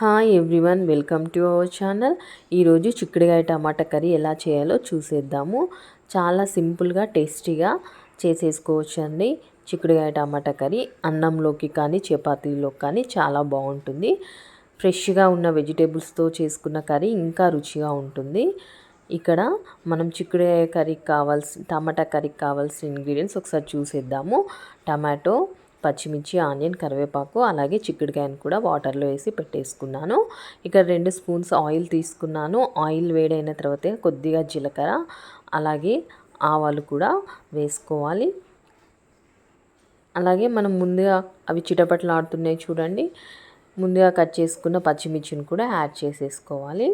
Hi everyone welcome to our channel ఈరోజు చిక్కుడుగాయ టమాటా curry ఎలా చేయాలో చూసేద్దాము. చాలా సింపుల్గా టేస్టీగా చేసేసుకోవచ్చండి. చిక్కుడుగాయ టమాటా కర్రీ అన్నంలోకి కానీ చపాతీలోకి కానీ చాలా బాగుంటుంది. ఫ్రెష్గా ఉన్న వెజిటేబుల్స్తో చేసుకున్న కర్రీ ఇంకా రుచిగా ఉంటుంది. ఇక్కడ మనం చిక్కుడుగాయ కర్రీకి కావాల్సిన టమాటా కర్రీకి కావాల్సిన ఇంగ్రీడియంట్స్ ఒకసారి చూసేద్దాము. టమాటో పచ్చిమిర్చి ఆనియన్ కరివేపాకు అలాగే చిక్కుడుకాయను కూడా వాటర్లో వేసి పెట్టేసుకున్నాను. ఇక్కడ రెండు స్పూన్స్ ఆయిల్ తీసుకున్నాను. ఆయిల్ వేడైన తర్వాత కొద్దిగా జీలకర్ర అలాగే ఆవాలు కూడా వేసుకోవాలి. అలాగే మనం ముందుగా అవి చిటపట్లాడుతున్నాయి చూడండి. ముందుగా కట్ చేసుకున్న పచ్చిమిర్చిని కూడా యాడ్ చేసేసుకోవాలి.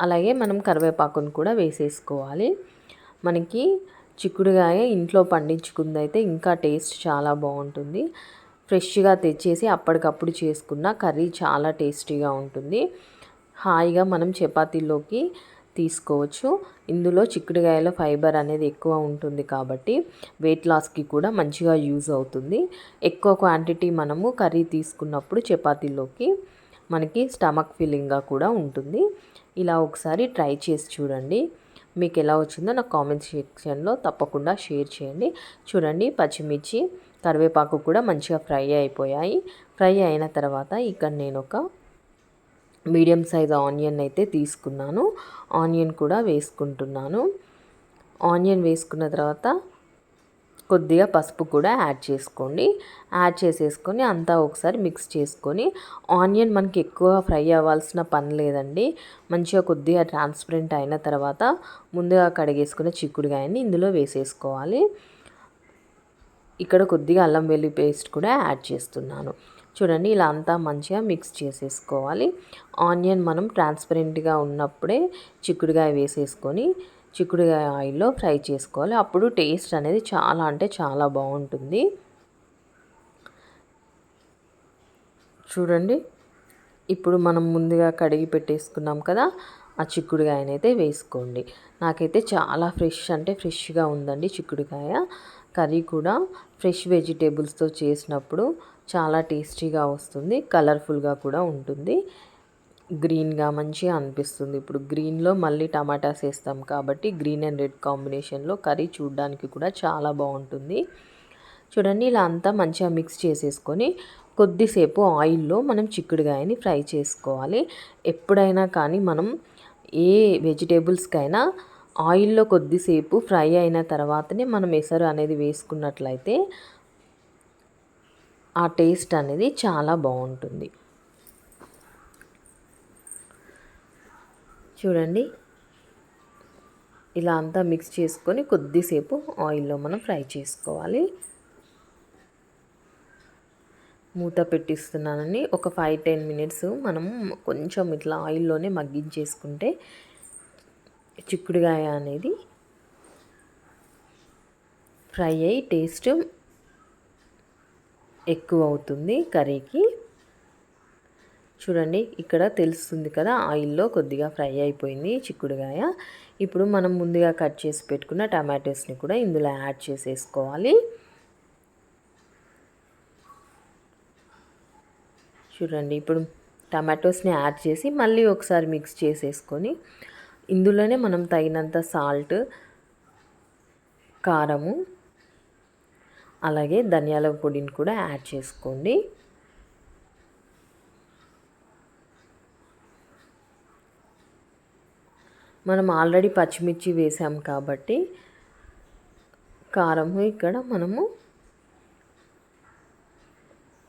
అలాగే మనం కరివేపాకును కూడా వేసేసుకోవాలి. మనకి చిక్కుడుగాయ ఇంట్లో పండించుకుందైతే ఇంకా టేస్ట్ చాలా బాగుంటుంది. ఫ్రెష్గా తెచ్చేసి అప్పటికప్పుడు చేసుకున్న కర్రీ చాలా టేస్టీగా ఉంటుంది. హాయిగా మనం చపాతీలోకి తీసుకోవచ్చు. ఇందులో చిక్కుడుగాయలో ఫైబర్ అనేది ఎక్కువ ఉంటుంది కాబట్టి వెయిట్ లాస్కి కూడా మంచిగా యూజ్ అవుతుంది. ఎక్కువ క్వాంటిటీ మనము కర్రీ తీసుకున్నప్పుడు చపాతీలోకి మనకి స్టమక్ ఫీలింగ్గా కూడా ఉంటుంది. ఇలా ఒకసారి ట్రై చేసి చూడండి. మీకు ఎలా వచ్చిందో నాకు కామెంట్ సెక్షన్లో తప్పకుండా షేర్ చేయండి. చూడండి పచ్చిమిర్చి కరివేపాకు కూడా మంచిగా ఫ్రై అయిపోయాయి. ఫ్రై అయిన తర్వాత ఇక్కడ నేను ఒక మీడియం సైజ్ ఆనియన్ అయితే తీసుకున్నాను. ఆనియన్ కూడా వేసుకుంటున్నాను. ఆనియన్ వేసుకున్న తర్వాత కొద్దిగా పసుపు కూడా యాడ్ చేసుకోండి. యాడ్ చేసేసుకొని అంతా ఒకసారి మిక్స్ చేసుకొని ఆనియన్ మనకి ఎక్కువ ఫ్రై అవ్వాల్సిన పని లేదండి. మంచిగా కొద్దిగా ట్రాన్స్పరెంట్ అయిన తర్వాత ముందుగా కడిగేసుకున్న చిక్కుడుగాయని ఇందులో వేసేసుకోవాలి. ఇక్కడ కొద్దిగా అల్లం వెల్లి పేస్ట్ కూడా యాడ్ చేస్తున్నాను. చూడండి ఇలా అంతా మంచిగా మిక్స్ చేసేసుకోవాలి. ఆనియన్ మనం ట్రాన్స్పరెంట్గా ఉన్నప్పుడే చిక్కుడుగాయ వేసేసుకొని చిక్కుడుగాయ ఆయిల్లో ఫ్రై చేసుకోవాలి. అప్పుడు టేస్ట్ అనేది చాలా అంటే చాలా బాగుంటుంది. చూడండి. ఇప్పుడు మనం ముందుగా కడిగి పెట్టేసుకున్నాం కదా ఆ చిక్కుడుగాయనైతే వేసుకోండి. నాకైతే చాలా ఫ్రెష్ అంటే ఫ్రెష్గా ఉందండి చిక్కుడుకాయ. కర్రీ కూడా ఫ్రెష్ వెజిటేబుల్స్తో చేసినప్పుడు చాలా టేస్టీగా వస్తుంది. కలర్ఫుల్గా కూడా ఉంటుంది. గ్రీన్గా మంచిగా అనిపిస్తుంది. ఇప్పుడు గ్రీన్లో మళ్ళీ టమాటాస్ వేస్తాం కాబట్టి గ్రీన్ అండ్ రెడ్ కాంబినేషన్లో కర్రీ చూడడానికి కూడా చాలా బాగుంటుంది. చూడండి ఇలా అంతా మంచిగా మిక్స్ చేసేసుకొని కొద్దిసేపు ఆయిల్లో మనం చిక్కుడుగాయని ఫ్రై చేసుకోవాలి. ఎప్పుడైనా కానీ మనం ఏ వెజిటేబుల్స్కైనా ఆయిల్లో కొద్దిసేపు ఫ్రై అయిన తర్వాతనే మనం ఎసరు అనేది వేసుకున్నట్లయితే ఆ టేస్ట్ అనేది చాలా బాగుంటుంది. చూడండి. ఇలా అంతా మిక్స్ చేసుకొని కొద్దిసేపు ఆయిల్లో మనం ఫ్రై చేసుకోవాలి. మూత పెట్టిస్తున్నానని ఒక ఫైవ్ టెన్ మినిట్స్ మనం కొంచెం ఇట్లా ఆయిల్లోనే మగ్గించేసుకుంటే చిక్కుడుగాయ అనేది ఫ్రై అయ్యి టేస్ట్ ఎక్కువ అవుతుంది కర్రీకి. చూడండి ఇక్కడ తెలుస్తుంది కదా ఆయిల్లో కొద్దిగా ఫ్రై అయిపోయింది చిక్కుడుగాయ. ఇప్పుడు మనం ముందుగా కట్ చేసి పెట్టుకున్న టమాటోస్ని కూడా ఇందులో యాడ్ చేసేసుకోవాలి. చూడండి ఇప్పుడు టమాటోస్ని యాడ్ చేసి మళ్ళీ ఒకసారి మిక్స్ చేసేసుకొని ఇందులోనే మనం తగినంత సాల్ట్ కారము అలాగే ధనియాల పొడిని కూడా యాడ్ చేసుకోండి. మనం ఆల్రెడీ పచ్చిమిర్చి వేసాం కాబట్టి కారము ఇక్కడ మనము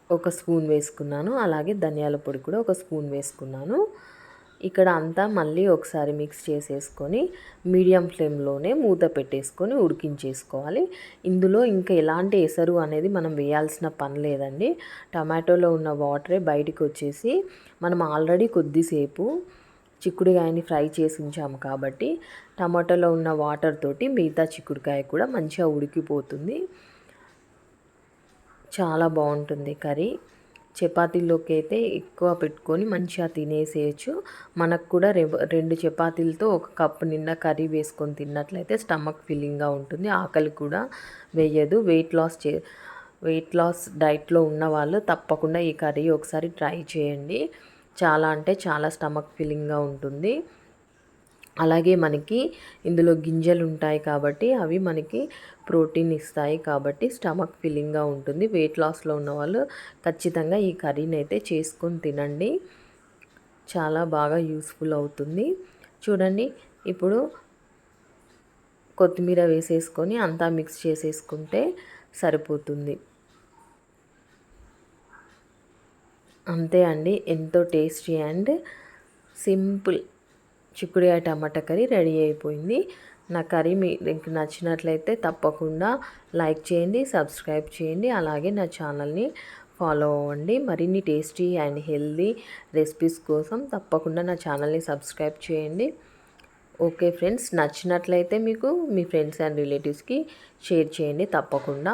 ఒక స్పూన్ వేసుకున్నాను. అలాగే ధనియాల పొడి కూడా ఒక స్పూన్ వేసుకున్నాను. ఇక్కడ అంతా మళ్ళీ ఒకసారి మిక్స్ చేసేసుకొని మీడియం ఫ్లేమ్లోనే మూత పెట్టేసుకొని ఉడికించేసుకోవాలి. ఇందులో ఇంకా ఎలాంటి ఎసరు అనేది మనం వేయాల్సిన పని లేదండి. టమాటోలో ఉన్న వాటరే బయటికి వచ్చేసి మనం ఆల్రెడీ కొద్దిసేపు చిక్కుడుకాయని ఫ్రై చేసి ఉంచాము కాబట్టి టమాటోలో ఉన్న వాటర్ తోటి మిగతా చిక్కుడుకాయ కూడా మంచిగా ఉడికిపోతుంది. చాలా బాగుంటుంది కర్రీ. చపాతీలోకి అయితే ఎక్కువ పెట్టుకొని మంచిగా తినేసేయచ్చు. మనకు కూడా రెండు చపాతీలతో ఒక కప్పు నిండా కర్రీ వేసుకొని తిన్నట్లయితే స్టమక్ ఫీలింగ్గా ఉంటుంది. ఆకలి కూడా వేయదు. వెయిట్ లాస్ చే వెయిట్ లాస్ డైట్లో ఉన్న వాళ్ళు తప్పకుండా ఈ కర్రీ ఒకసారి ట్రై చేయండి. చాలా అంటే చాలా స్టమక్ ఫీలింగ్గా ఉంటుంది. అలాగే మనకి ఇందులో గింజలు ఉంటాయి కాబట్టి అవి మనకి ప్రోటీన్ ఇస్తాయి కాబట్టి స్టమక్ ఫిల్లింగ్గా ఉంటుంది. వెయిట్ లాస్లో ఉన్న వాళ్ళు ఖచ్చితంగా ఈ కర్రీని అయితే చేసుకొని తినండి. చాలా బాగా యూస్ఫుల్ అవుతుంది. చూడండి ఇప్పుడు కొత్తిమీర వేసేసుకొని అంతా మిక్స్ చేసేసుకుంటే సరిపోతుంది. అంతే అండి. ఎంతో టేస్టీ అండ్ సింపుల్ చిక్కుడుకాయ టమాటా కర్రీ రెడీ అయిపోయింది. నా కర్రీ మీకు నచ్చినట్లయితే తప్పకుండా లైక్ చేయండి సబ్స్క్రైబ్ చేయండి. అలాగే నా ఛానల్ని ఫాలో అవ్వండి. మరిన్ని టేస్టీ అండ్ హెల్దీ రెసిపీస్ కోసం తప్పకుండా నా ఛానల్ని సబ్స్క్రైబ్ చేయండి. ఓకే ఫ్రెండ్స్ నచ్చినట్లయితే మీకు మీ ఫ్రెండ్స్ అండ్ రిలేటివ్స్కి షేర్ చేయండి తప్పకుండా.